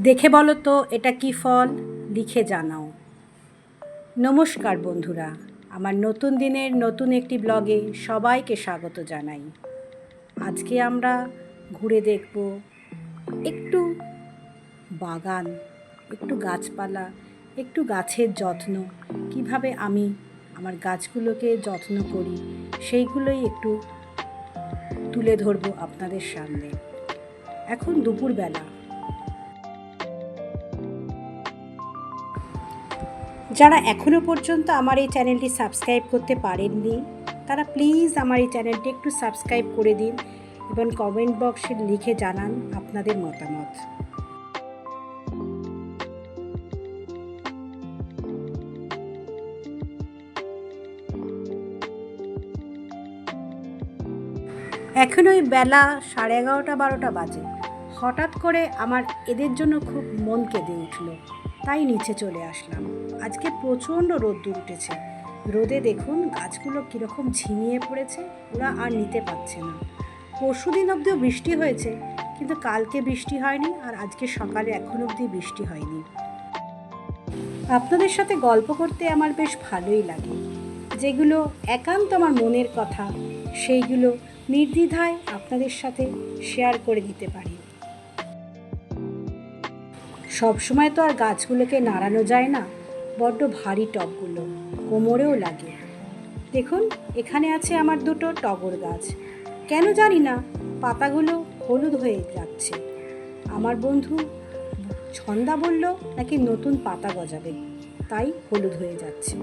দেখে বলো তো, এটা কি ফল? লিখে জানাও। নমস্কার বন্ধুরা, আমার নতুন দিনের নতুন একটি ব্লগে সবাইকে স্বাগত জানাই। আজকে আমরা ঘুরে দেখব একটু বাগান, একটু গাছপালা, একটু গাছের যত্ন, কীভাবে আমি আমার গাছগুলোকে যত্ন করি, সেইগুলোই একটু তুলে ধরবো আপনাদের সামনে। এখন দুপুরবেলা যারা এখনও পর্যন্ত আমার এই চ্যানেলটি সাবস্ক্রাইব করতে পারেননি, তারা প্লিজ আমার এই চ্যানেলটি একটু সাবস্ক্রাইব করে দিন এবং কমেন্ট বক্সে লিখে জানান আপনাদের মতামত। এখন ওই বেলা সাড়ে এগারোটা, বারোটা বাজে। হঠাৎ করে আমার এদের জন্য খুব মন কেঁদে উঠল। তাই নিচে চলে আসলাম। আজকে প্রচণ্ড রোদ্দুর উঠেছে। রোদে দেখুন গাছগুলো কীরকম ঝিমিয়ে পড়েছে, ওরা আর নিতে পারছে না। পরশু দিন অবধিও বৃষ্টি হয়েছে, কিন্তু কালকে বৃষ্টি হয়নি আর আজকে সকালে এখন অবধি বৃষ্টি হয়নি। আপনাদের সাথে গল্প করতে আমার বেশ ভালোই লাগে। যেগুলো একান্ত আমার মনের কথা, সেইগুলো নির্দ্বিধায় আপনাদের সাথে শেয়ার করে দিতে পারি। সবসময় তো আর গাছগুলোকে নাড়ানো যায় না। বড্ড ভারী টবগুলো, কোমরেও লাগে। দেখুন, এখানে আছে আমার দুটো টগর গাছ। কেন জানি না, পাতাগুলো হলুদ হয়ে যাচ্ছে। আমার বন্ধু ছন্দা বলল, নাকি নতুন পাতা গজাবে? তাই হলুদ হয়ে যাচ্ছে।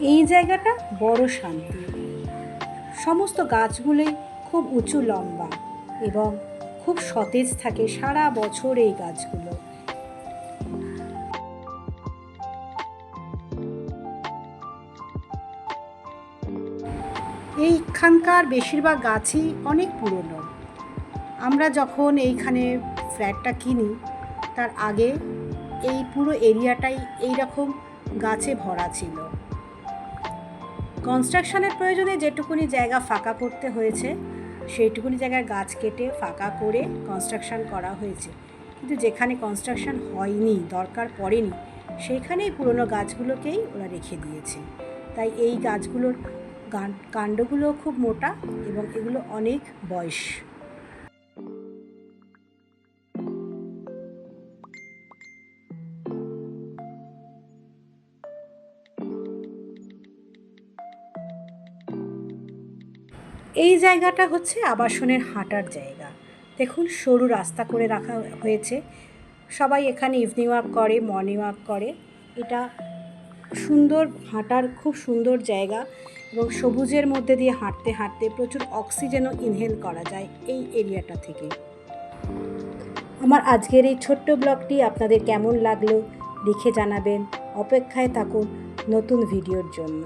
এই জায়গাটা বড় শান্তি। সমস্ত গাছগুলোই খুব উঁচু লম্বা এবং খুব সতেজ থাকে সারা বছর এই গাছগুলো। এইখানকার বেশিরভাগ গাছই অনেক পুরনো। আমরা যখন এইখানে ফ্ল্যাটটা কিনি, তার আগে এই পুরো এরিয়াটাই এই রকম গাছে ভরা ছিল। কনস্ট্রাকশনের প্রয়োজনে যেটুকুনি জায়গা ফাঁকা করতে হয়েছে, সেইটুকুনি জায়গায় গাছ কেটে ফাঁকা করে কনস্ট্রাকশন করা হয়েছে। কিন্তু যেখানে কনস্ট্রাকশন হয়নি, দরকার পড়েনি, সেইখানেই পুরনো গাছগুলোকেই ওরা রেখে দিয়েছে। তাই এই গাছগুলোর কাণ্ডগুলো খুব মোটা এবং এগুলো অনেক বয়স। এই জায়গাটা হচ্ছে আবাসনের হাঁটার জায়গা। দেখুন, সরু রাস্তা করে রাখা হয়েছে। সবাই এখানে ইভিনিং ওয়াক করে মর্নিং ওয়াক করে। এটা সুন্দর হাঁটার, খুব সুন্দর জায়গা এবং সবুজের মধ্যে দিয়ে হাঁটতে হাঁটতে প্রচুর অক্সিজেনও ইনহেল করা যায় এই এরিয়াটা থেকে। আমার আজকের এই ছোট্ট ব্লগটি আপনাদের কেমন লাগল লিখে জানাবেন। অপেক্ষায় থাকুন নতুন ভিডিওর জন্য।